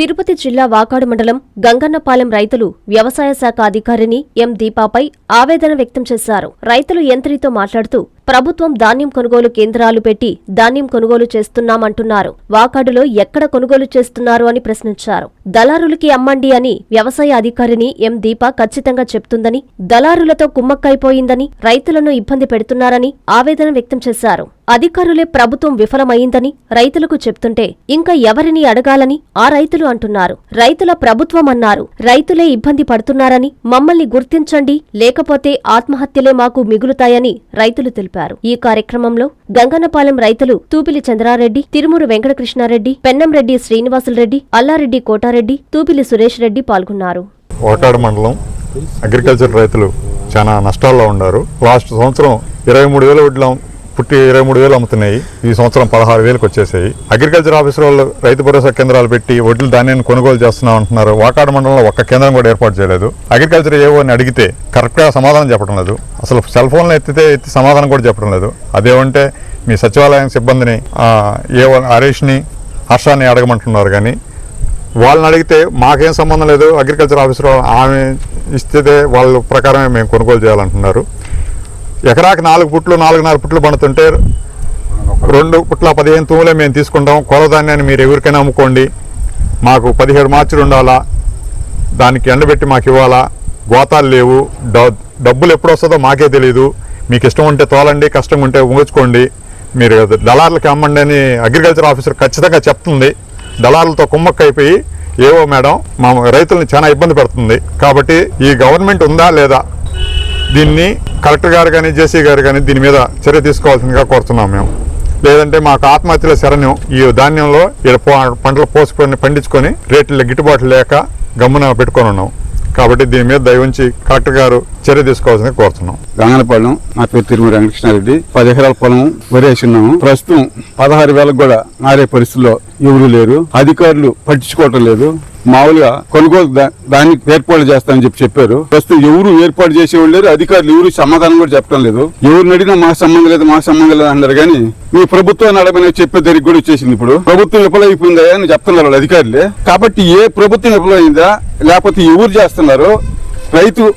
తిరుపతి జిల్లా వాకాడు మండలం గంగన్నపాలెం రైతులు వ్యవసాయ శాఖ అధికారిని ఎం దీపాపై ఆవేదన వ్యక్తం చేశారు. రైతులు యంత్రితో మాట్లాడుతూ ప్రభుత్వం ధాన్యం కొనుగోలు కేంద్రాలు పెట్టి ధాన్యం కొనుగోలు చేస్తున్నామంటున్నారు. వాకాడులో ఎక్కడ కొనుగోలు చేస్తున్నారు? అని ప్రశ్నించారు. దళారులకి అమ్మండి అని వ్యవసాయ అధికారిని ఎం దీప ఖచ్చితంగా చెప్తుందని దళారులతో కుమ్మక్కైపోయిందని రైతులను ఇబ్బంది పెడుతున్నారని ఆవేదన వ్యక్తం చేశారు. అధికారులే ప్రభుత్వం విఫలమైందని రైతులకు చెప్తుంటే ఇంకా ఎవరిని అడగాలని ఆ రైతులు అంటున్నారు. రైతుల ప్రభుత్వం అన్నారు రైతులే ఇబ్బంది పడుతున్నారని మమ్మల్ని గుర్తించండి లేకపోతే ఆత్మహత్యలే మాకు మిగులుతాయని రైతులు తెలిపారు. ఈ కార్యక్రమంలో గంగన్నపాలెం రైతులు తూపిలి చంద్రారెడ్డి తిరుమూరు వెంకటకృష్ణారెడ్డి పెన్నంరెడ్డి శ్రీనివాసులరెడ్డి అల్లారెడ్డి కోటారెడ్డి తూపిలి సురేష్ రెడ్డి పాల్గొన్నారు. ఓటాడు మండలం అగ్రికల్చర్ రైతులు చాలా నష్టాల్లో ఉన్నారు. లాస్ట్ సంవత్సరం ఇరవై మూడు వేల వడ్లం పుట్టి ఇరవై మూడు వేలు అమ్ముతున్నాయి. ఈ సంవత్సరం పదహారు వేలకు వచ్చేసాయి. అగ్రికల్చర్ ఆఫీసర్ వాళ్ళు రైతు భరోసా కేంద్రాలు పెట్టి వడ్లు ధాన్యాన్ని కొనుగోలు చేస్తున్నాం అంటున్నారు. వాకాడు మండలంలో ఒక్క కేంద్రం కూడా ఏర్పాటు చేయలేదు. అగ్రికల్చర్ ఏవో అని అడిగితే కరెక్ట్గా సమాధానం చెప్పడం లేదు. అసలు సెల్ ఫోన్లు ఎత్తితే ఎత్తి సమాధానం కూడా చెప్పడం లేదు. అదేమంటే మీ సచివాలయం సిబ్బందిని ఏవో హరీష్ని హర్షాన్ని అడగమంటున్నారు కానీ వాళ్ళని అడిగితే మాకేం సంబంధం లేదు. అగ్రికల్చర్ ఆఫీసర్ ఆమె ఇస్తే వాళ్ళ ప్రకారమే మేము కొనుగోలు చేయాలంటున్నారు. ఎకరాకి నాలుగు పుట్లు నాలుగున్నర పుట్లు పండుతుంటే రెండు పుట్ల పదిహేను తూములే మేము తీసుకుంటాం. కొల ధాన్యాన్ని మీరు ఎవరికైనా అమ్ముకోండి. మాకు పదిహేడు మార్చులు ఉండాలా? దానికి ఎండబెట్టి మాకు ఇవ్వాలా? గోతాలు లేవు. డ- డబ్బులు ఎప్పుడు వస్తుందో మాకే తెలియదు మీకు ఇష్టం ఉంటే తోలండి కష్టం ఉంటే ఉంచుకోండి మీరు దళార్లకి అమ్మండి అని అగ్రికల్చర్ ఆఫీసర్ ఖచ్చితంగా చెప్తుంది. దళారులతో కుమ్మక్క అయిపోయి ఏవో మేడం మా రైతుల్ని చాలా ఇబ్బంది పెడుతుంది. కాబట్టి ఈ గవర్నమెంట్ ఉందా లేదా? దీన్ని కలెక్టర్ గారు కానీ జేసీ గారు కానీ దీని మీద చర్య తీసుకోవాల్సిందిగా కోరుతున్నాం మేము. లేదంటే మాకు ఆత్మహత్యల శరణ్యం ఈ ధాన్యంలో ఈడ పంటలు పోసుకొని పండించుకొని రేట్లు గిట్టుబాటు లేక గమ్మున పెట్టుకొని ఉన్నాం. కాబట్టి దీని మీద దయ ఉంచి కలెక్టర్ గారు చర్య తీసుకోవాల్సిందిగా కోరుతున్నాం. గంగనపాలెం నా పేరు తిరుమల వెంకటకృష్ణారెడ్డి. పది ఎకరాల పొలం వరి ప్రస్తుతం పదహారు వేలకు కూడా మారే పరిస్థితుల్లో ఎవరు లేరు. అధికారులు పట్టించుకోవటం లేదు. మామూలుగా కొనుగోలు దా- దానికి ఏర్పాటు చేస్తామని చెప్పి చెప్పారు. ప్రస్తుతం ఎవరు ఏర్పాటు చేసేవాళ్ళు లేరు అధికారులు ఎవరు సమాధానం కూడా చెప్పడం లేదు. ఎవరిని అడిగినా మా సంబంధం లేదు మా సంబంధం లేదు అన్నారు కానీ మీ ప్రభుత్వం నడమని చెప్పే దగ్గరికి కూడా వచ్చేసింది ఇప్పుడు. ప్రభుత్వం విఫలమైపోయిందా అని చెప్తున్నారు వాళ్ళు అధికారులే. కాబట్టి ఏ ప్రభుత్వం విఫలమైందా లేకపోతే ఎవరు చేస్తున్నారు రైతు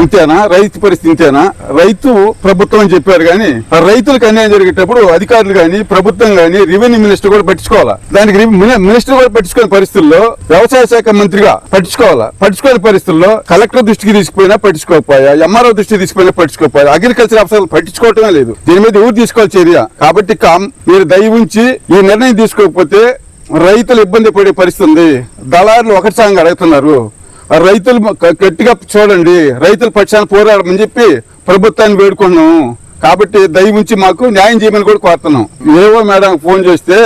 ఇంతేనా? రైతు పరిస్థితి ఇంతేనా? రైతు ప్రభుత్వం అని చెప్పారు కానీ ఆ రైతులకు అన్యాయం జరిగేటప్పుడు అధికారులు కానీ ప్రభుత్వం కానీ రెవెన్యూ మినిస్టర్ కూడా పట్టించుకోవాలా? దానికి మినిస్టర్ కూడా పట్టించుకునే పరిస్థితుల్లో వ్యవసాయ శాఖ మంత్రిగా పట్టించుకోవాలా? పట్టించుకునే పరిస్థితుల్లో కలెక్టర్ దృష్టికి తీసుకుపోయినా పట్టించుకోకపోయా? ఎంఆర్ఓ దృష్టికి తీసుకుపోయినా పట్టించుకోకపోయా? అగ్రికల్చర్ ఆఫీసర్లు పట్టించుకోవటమే లేదు. దీని మీద ఎవరు తీసుకోవాలి చర్య? కాబట్టి కామ్- మీరు దయ ఉంచి ఈ నిర్ణయం తీసుకోకపోతే రైతులు ఇబ్బంది పడే పరిస్థితి ఉంది. దళారులు ఒకటి సాంగ్ అడుగుతున్నారు. రైతులు గట్టిగా చూడండి. రైతుల పక్షాన్ని పోరాడమని చెప్పి ప్రభుత్వాన్ని వేడుకున్నాము కాబట్టి దయ ఉంచి మాకు న్యాయం చేయమని కూడా కోరుతున్నాం. ఏవో మేడం ఫోన్ చేస్తే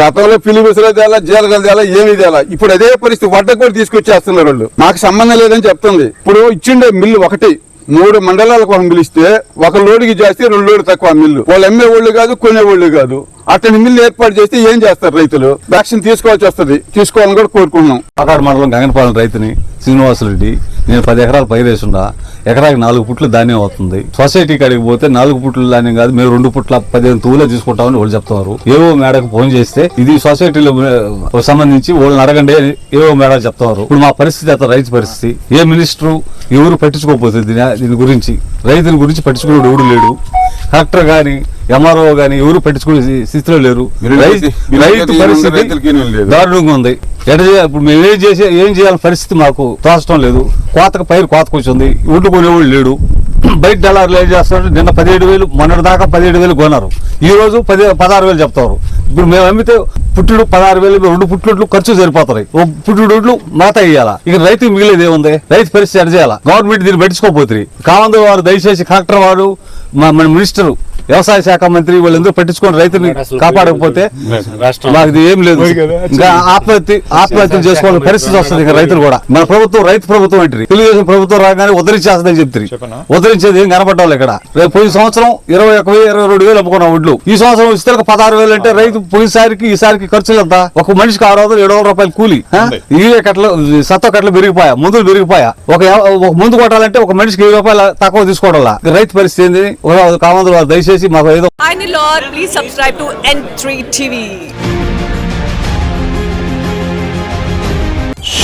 గతంలో ఫిలిపిస్లో తేలా జీలగలు తేలా ఏమీ తేలా. ఇప్పుడు అదే పరిస్థితి వడ్డకు కూడా తీసుకొచ్చేస్తున్నారు వాళ్ళు. మాకు సంబంధం లేదని చెప్తుంది. ఇప్పుడు ఇచ్చిండే మిల్లు ఒకటి. మూడు మండలాలకు ఒక మిల్లు ఇస్తే ఒక లోడుకి చేస్తే రెండు లోడు తక్కువ మిల్లు. వాళ్ళు అమ్మే వాళ్ళు కాదు కొనే వాళ్ళు కాదు. అతని మిల్లు ఏర్పాటు చేస్తే ఏం చేస్తారు రైతులు? వ్యాక్సిన్ తీసుకోవాల్సి వస్తుంది. తీసుకోవాలని కూడా కోరుకుంటున్నాం. పాకాడు మండలం గంగనపాలెం రైతుని శ్రీనివాసరెడ్డి నేను పది ఎకరాలు పైరేసున్నా ఎకరాకి నాలుగు పుట్లు ధాన్యం అవుతుంది. సొసైటీ కాడికి పోతే నాలుగు పుట్లు ధాన్యం కాదు మేము రెండు పుట్ల పదిహేను తూలే తీసుకుంటామని వాళ్ళు చెప్తున్నారు ఏవో మేడకు ఫోన్ చేస్తే ఇది సొసైటీలో సంబంధించి వాళ్ళని అడగండి ఏవో మేడ చెప్తున్నారు ఇప్పుడు మా పరిస్థితి అతను రైతు పరిస్థితి. ఏ మినిస్టర్ ఎవరు పట్టించుకోకపోతే దీని గురించి రైతుల గురించి పట్టించుకునే ఎవడు లేడు. కలెక్టర్ గాని ఎంఆర్ఓ గాని ఎవరు పట్టించుకునే స్థితిలో లేరు. రైతు పరిస్థితి. దారుణంగా ఉంది. ఎట చేయాలి ఇప్పుడు మేము ఏం చేసే ఏం చేయాలని పరిస్థితి మాకు తోచడం లేదు. కోతకు పైరు కోతకు వచ్చింది ఒడ్డు కొనేవాళ్ళు లేడు. బయట దళారులు ఏం చేస్తున్నారు? నిన్న పదిహేడు వేలు మొన్నటి దాకా పదిహేడు వేలు కొన్నారు. ఈ రోజు పది పదహారు వేలు చెప్తారు. ఇప్పుడు మేము అమ్మితే పుట్టుడు పదహారు వేలు రెండు పుట్టినట్లు ఖర్చు సరిపోతాయి. ఒక పుట్టుడు మాత ఇయ్యాలా? ఇక రైతు మిగిలేదు ఏముంది? రైతు పరిస్థితి ఎడ చేయాలా? గవర్నమెంట్ దీన్ని పట్టించుకోపోతుంది కావందు వారు దయచేసి కలెక్టర్ వారు మన మినిస్టర్ వ్యవసాయ శాఖ మంత్రి వాళ్ళందరూ పట్టించుకొని రైతుని కాపాడకపోతే మాకు ఏం లేదు. ఇంకా ఆత్మహత్య ఆత్మహత్యలు చేసుకోవాలని పరిస్థితి వస్తుంది ఇంకా రైతులు కూడా. మన ప్రభుత్వం రైతు ప్రభుత్వం ఏంటి తెలుగుదేశం ప్రభుత్వం రాగానే ఉద్ధరించేస్తుందని చెప్తారు ఉద్ధరించేది ఏం కనపడ్డాలి ఇక్కడ. రేపు పోయిన సంవత్సరం ఇరవై ఒక వెయ్యి ఇరవై రెండు వేలు అమ్ముకున్నాం వడ్లు ఈ సంవత్సరం ఇస్తే పదహారు వేలు అంటే రైతు పోయినసారికి ఈసారికి ఖర్చులు ఎంత? ఒక మనిషికి ఆరు వందలు ఏడు వందల రూపాయలు కూలి? ఇవే కట్టలు సత్వ కట్టలు పెరిగిపోయా మందులు పెరిగిపోయా. ఒక ముందు కొట్టాలంటే ఒక మనిషికి వెయ్యి రూపాయలు తక్కువ తీసుకోవడం రైతు పరిస్థితి ఏంది? కామందులు వారు దయచేసి మాకు ఏదో Hi Nilor, please subscribe to N3 TV.